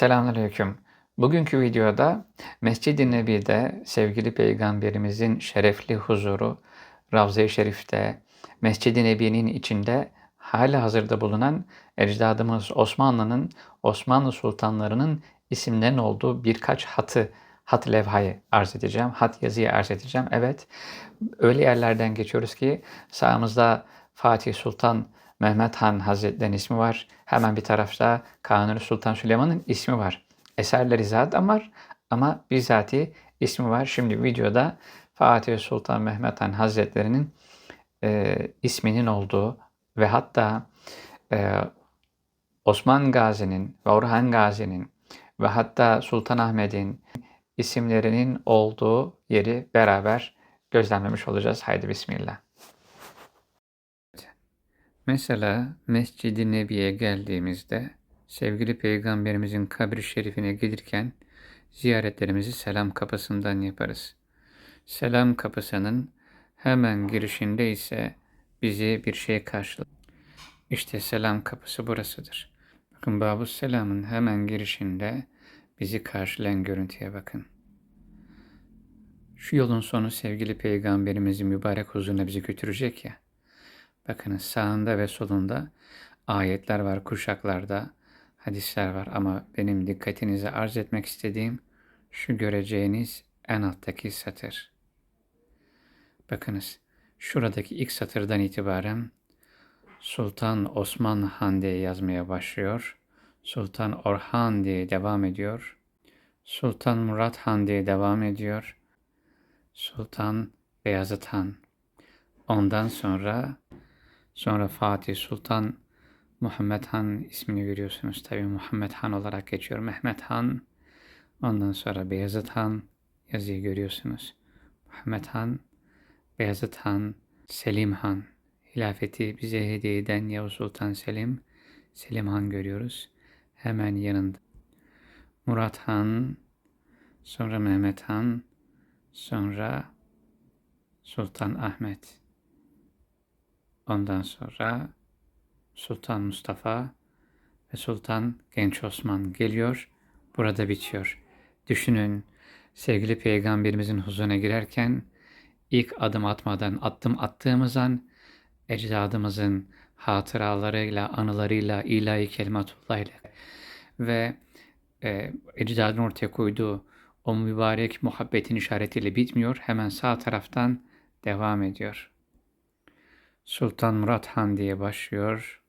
Selamünaleyküm. Bugünkü videoda Mescid-i Nebi'de sevgili Peygamberimizin şerefli huzuru, Ravza-i Şerif'te, Mescid-i Nebi'nin içinde hala hazırda bulunan ecdadımız Osmanlı'nın, Osmanlı sultanlarının isimlerinin olduğu birkaç hatı, hat levhayı arz edeceğim, hat yazıyı arz edeceğim. Evet, öyle yerlerden geçiyoruz ki sağımızda Fatih Sultan Mehmet Han Hazretleri'nin ismi var. Hemen bir tarafta Kanuni Sultan Süleyman'ın ismi var. Eserleri zaten var ama bizzati ismi var. Şimdi videoda Fatih Sultan Mehmet Han Hazretleri'nin e, isminin olduğu ve hatta e, Osman Gazi'nin ve Orhan Gazi'nin ve hatta Sultan Ahmet'in isimlerinin olduğu yeri beraber gözlemlemiş olacağız. Haydi Bismillah. Mesela Mescid-i Nebi'ye geldiğimizde sevgili Peygamberimizin kabri şerifine gelirken ziyaretlerimizi selam kapısından yaparız. Selam kapısının hemen girişinde ise bizi bir şey karşılar. İşte selam kapısı burasıdır. Bakın Babu Selam'ın hemen girişinde bizi karşılayan görüntüye bakın. Şu yolun sonu sevgili Peygamberimizin mübarek huzuruna bizi götürecek ya. Bakınız sağında ve solunda ayetler var, kuşaklarda hadisler var ama benim dikkatinize arz etmek istediğim şu göreceğiniz en alttaki satır. Bakınız şuradaki ilk satırdan itibaren Sultan Osman Han diye yazmaya başlıyor. Sultan Orhan diye devam ediyor. Sultan Murat Han diye devam ediyor. Sultan Beyazıt Han. Ondan sonra Sonra Fatih Sultan Muhammed Han ismini görüyorsunuz. Tabi Muhammed Han olarak geçiyor. Mehmet Han. Ondan sonra Beyazıt Han yazıyı görüyorsunuz. Muhammed Han, Beyazıt Han, Selim Han. Hilafeti bize hediye eden Yavuz Sultan Selim, Selim Han görüyoruz. Hemen yanında. Murat Han, sonra Mehmet Han, sonra Sultan Ahmet. Ondan sonra Sultan Mustafa ve Sultan Genç Osman geliyor. Burada bitiyor. Düşünün sevgili peygamberimizin huzuruna girerken ilk adım atmadan attım attığımız an ecdadımızın hatıralarıyla, anılarıyla, ilahi kelimatullahıyla ve e, ecdadın ortaya koyduğu o mübarek muhabbetin işaretiyle bitmiyor. Hemen sağ taraftan devam ediyor. Sultan Murat Han diye başlıyor.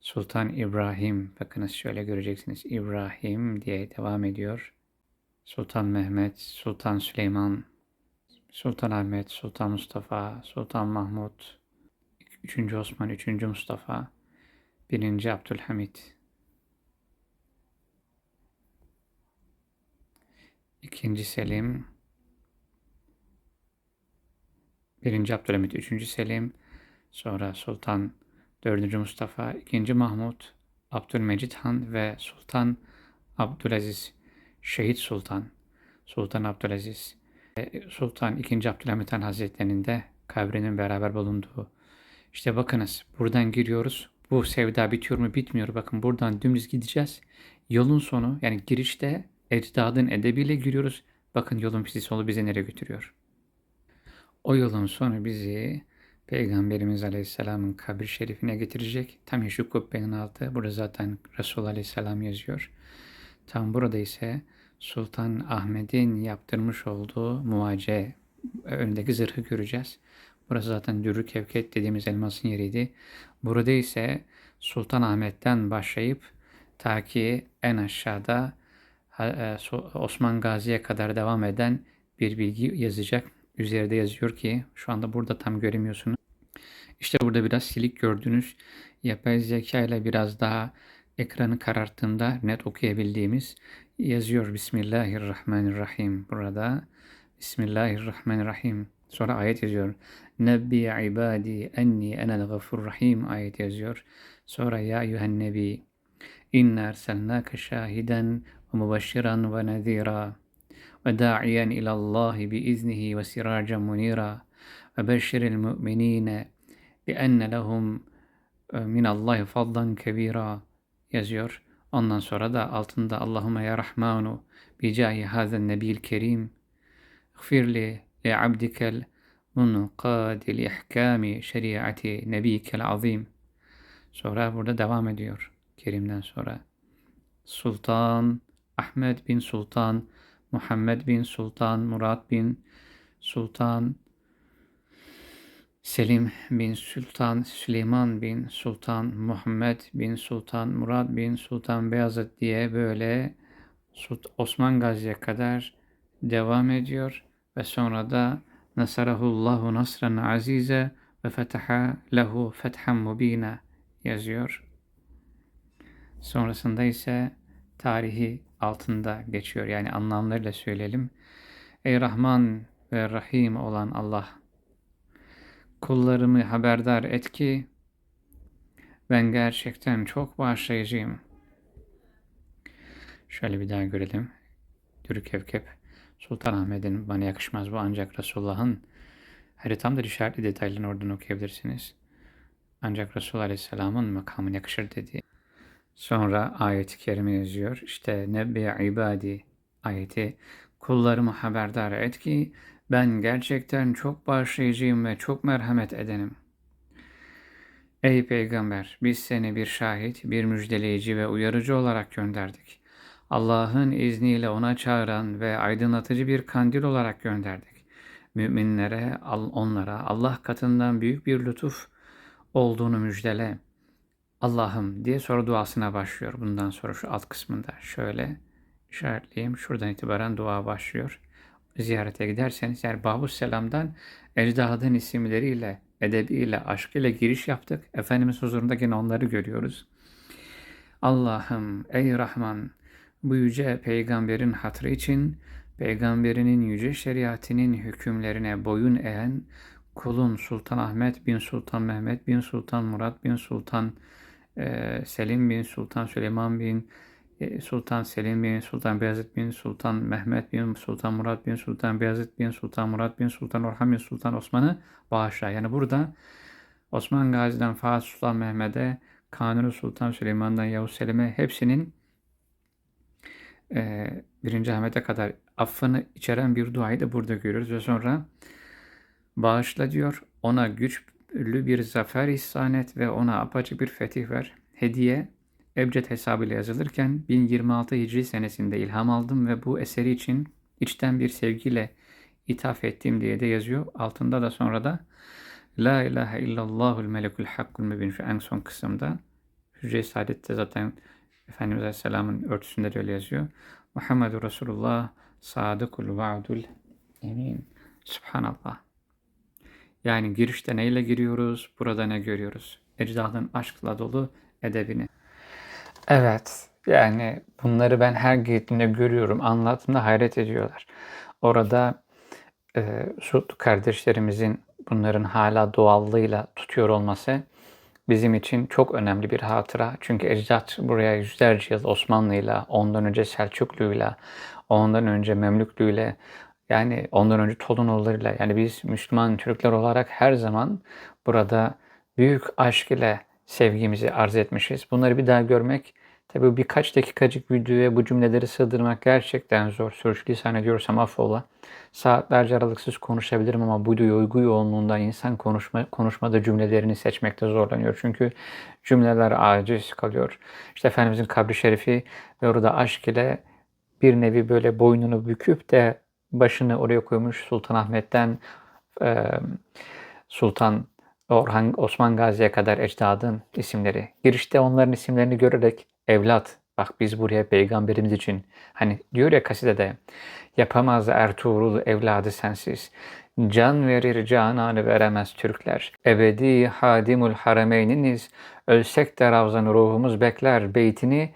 Sultan İbrahim, bakınız şöyle göreceksiniz. İbrahim diye devam ediyor. Sultan Mehmet, Sultan Süleyman, Sultan Ahmet, Sultan Mustafa, Sultan Mahmut, 3. Osman, 3. Mustafa, 1. Abdülhamit, 2. Selim, 1. Abdülhamit 3. Selim, sonra Sultan 4. Mustafa, 2. Mahmut, Abdülmecit Han ve Sultan Abdülaziz, Şehit Sultan, Sultan Abdülaziz, Sultan 2. Abdülhamit Han Hazretleri'nin de kabrinin beraber bulunduğu. İşte bakınız buradan giriyoruz. Bu sevda bitiyor mu bitmiyor. Bakın buradan dümdüz gideceğiz. Yolun sonu yani girişte ecdadın edebiyle giriyoruz. Bakın yolun pisi solu bize nereye götürüyor. O yolun sonu bizi Peygamberimiz Aleyhisselam'ın kabir şerifine getirecek. Tam şu kubbenin altı. Burada zaten Resul Aleyhisselam yazıyor. Tam burada ise Sultan Ahmet'in yaptırmış olduğu muace önündeki zırhı göreceğiz. Burası zaten Dürrü Kevket dediğimiz elmasın yeriydi. Burada ise Sultan Ahmet'ten başlayıp ta ki en aşağıda e, Osman Gazi'ye kadar devam eden bir bilgi yazacak üzerinde yazıyor ki şu anda burada tam göremiyorsunuz. İşte burada biraz silik gördüğünüz yapay zeka ile biraz daha ekranı kararttığımda net okuyabildiğimiz yazıyor Bismillahirrahmanirrahim burada. Bismillahirrahmanirrahim. Sonra ayet yazıyor. Nebbi ibadi enni enel gafur rahim ayet yazıyor. Sonra ya eyyühen nebi inna erselnâke şahiden ve mübeşşiran ve nezîrâ. وداعيا إلى الله بإذنه وسراجا منيرا وبشر المؤمنين بأن لهم من الله فضلا كبيرا yazıyor. Ondan sonra da altında Allahümme ya Rahmanu bicahi hazen nebil kerim gfirli li abdikel munqadil ihkami şeriati nebikel azim. Sonra burada devam ediyor. Kerim'den sonra. Sultan Ahmet bin Sultan Muhammed bin Sultan Murat bin Sultan Selim bin Sultan Süleyman bin Sultan Muhammed bin Sultan Murat bin Sultan Beyazıt diye böyle Osman Gazi'ye kadar devam ediyor ve sonra da Nasarahullahu nasran azize ve fetaha lehu fethan mubina yazıyor. Sonrasında ise tarihi altında geçiyor. Yani anlamlarıyla söyleyelim. Ey Rahman ve Rahim olan Allah kullarımı haberdar et ki ben gerçekten çok bağışlayıcıyım. Şöyle bir daha görelim. Dürük Kevkep Sultanahmet'in bana yakışmaz bu ancak Resulullah'ın haritamda işaretli detaylarını oradan okuyabilirsiniz. Ancak Resulullah Aleyhisselam'ın makamına yakışır dedi. Sonra ayet-i kerime yazıyor. İşte nebbi ibadi ayeti kullarımı haberdar et ki ben gerçekten çok bağışlayıcıyım ve çok merhamet edenim. Ey peygamber biz seni bir şahit, bir müjdeleyici ve uyarıcı olarak gönderdik. Allah'ın izniyle ona çağıran ve aydınlatıcı bir kandil olarak gönderdik. Müminlere, onlara Allah katından büyük bir lütuf olduğunu müjdele. Allah'ım diye sonra duasına başlıyor. Bundan sonra şu alt kısmında şöyle işaretleyeyim. Şuradan itibaren dua başlıyor. Ziyarete giderseniz yani Babus Selam'dan ecdadın isimleriyle, edebiyle, aşkıyla giriş yaptık. Efendimiz huzurunda yine onları görüyoruz. Allah'ım ey Rahman bu yüce peygamberin hatrı için peygamberinin yüce şeriatinin hükümlerine boyun eğen kulun Sultan Ahmet bin Sultan Mehmet bin Sultan Murat bin Sultan e, Selim bin Sultan Süleyman bin e, Sultan Selim bin Sultan Beyazıt bin Sultan Mehmet bin Sultan Murat bin Sultan Beyazıt bin Sultan Murat bin Sultan Orhan bin Sultan Osman'ı bağışla. Yani burada Osman Gazi'den Fatih Sultan Mehmet'e Kanuni Sultan Süleyman'dan Yavuz Selim'e hepsinin e, birinci Ahmet'e kadar affını içeren bir duayı da burada görüyoruz ve sonra bağışla diyor ona güçlü bir zafer ihsan et ve ona apaçık bir fetih ver. Hediye Ebced hesabıyla yazılırken 1026 Hicri senesinde ilham aldım ve bu eseri için içten bir sevgiyle ithaf ettim diye de yazıyor. Altında da sonra da La ilahe illallahul melekul hakkul mübin şu en son kısımda. Hücre-i Saadet'te zaten Efendimiz Aleyhisselam'ın örtüsünde de öyle yazıyor. Muhammedur Resulullah sadıkul vaadul emin. Subhanallah. Yani girişte neyle giriyoruz, burada ne görüyoruz? Ecdadın aşkla dolu edebini. Evet, yani bunları ben her gittiğimde görüyorum, anlattığımda hayret ediyorlar. Orada e, Suud kardeşlerimizin bunların hala doğallığıyla tutuyor olması bizim için çok önemli bir hatıra. Çünkü ecdat buraya yüzlerce yıl Osmanlı'yla, ondan önce Selçuklu'yla, ondan önce Memlüklü'yle, yani ondan önce Tolunoğulları'yla, yani biz Müslüman Türkler olarak her zaman burada büyük aşk ile sevgimizi arz etmişiz. Bunları bir daha görmek Tabii birkaç dakikacık videoya bu cümleleri sığdırmak gerçekten zor. Sürçülisan ediyorsam affola. Saatlerce aralıksız konuşabilirim ama bu duygu yoğunluğunda insan konuşma, konuşmada cümlelerini seçmekte zorlanıyor. Çünkü cümleler aciz kalıyor. İşte Efendimizin kabri şerifi ve orada aşk ile bir nevi böyle boynunu büküp de başını oraya koymuş Sultan Ahmet'ten e, Sultan Orhan Osman Gazi'ye kadar ecdadın isimleri. Girişte onların isimlerini görerek evlat bak biz buraya peygamberimiz için hani diyor ya kasidede yapamaz Ertuğrul evladı sensiz. Can verir cananı veremez Türkler. Ebedi hadimul harameyniniz. Ölsek de Ravzan ruhumuz bekler beytini.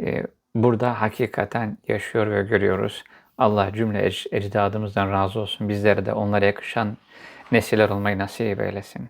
E, burada hakikaten yaşıyor ve görüyoruz. Allah cümle ecdadımızdan razı olsun. Bizlere de onlara yakışan nesiller olmayı nasip eylesin.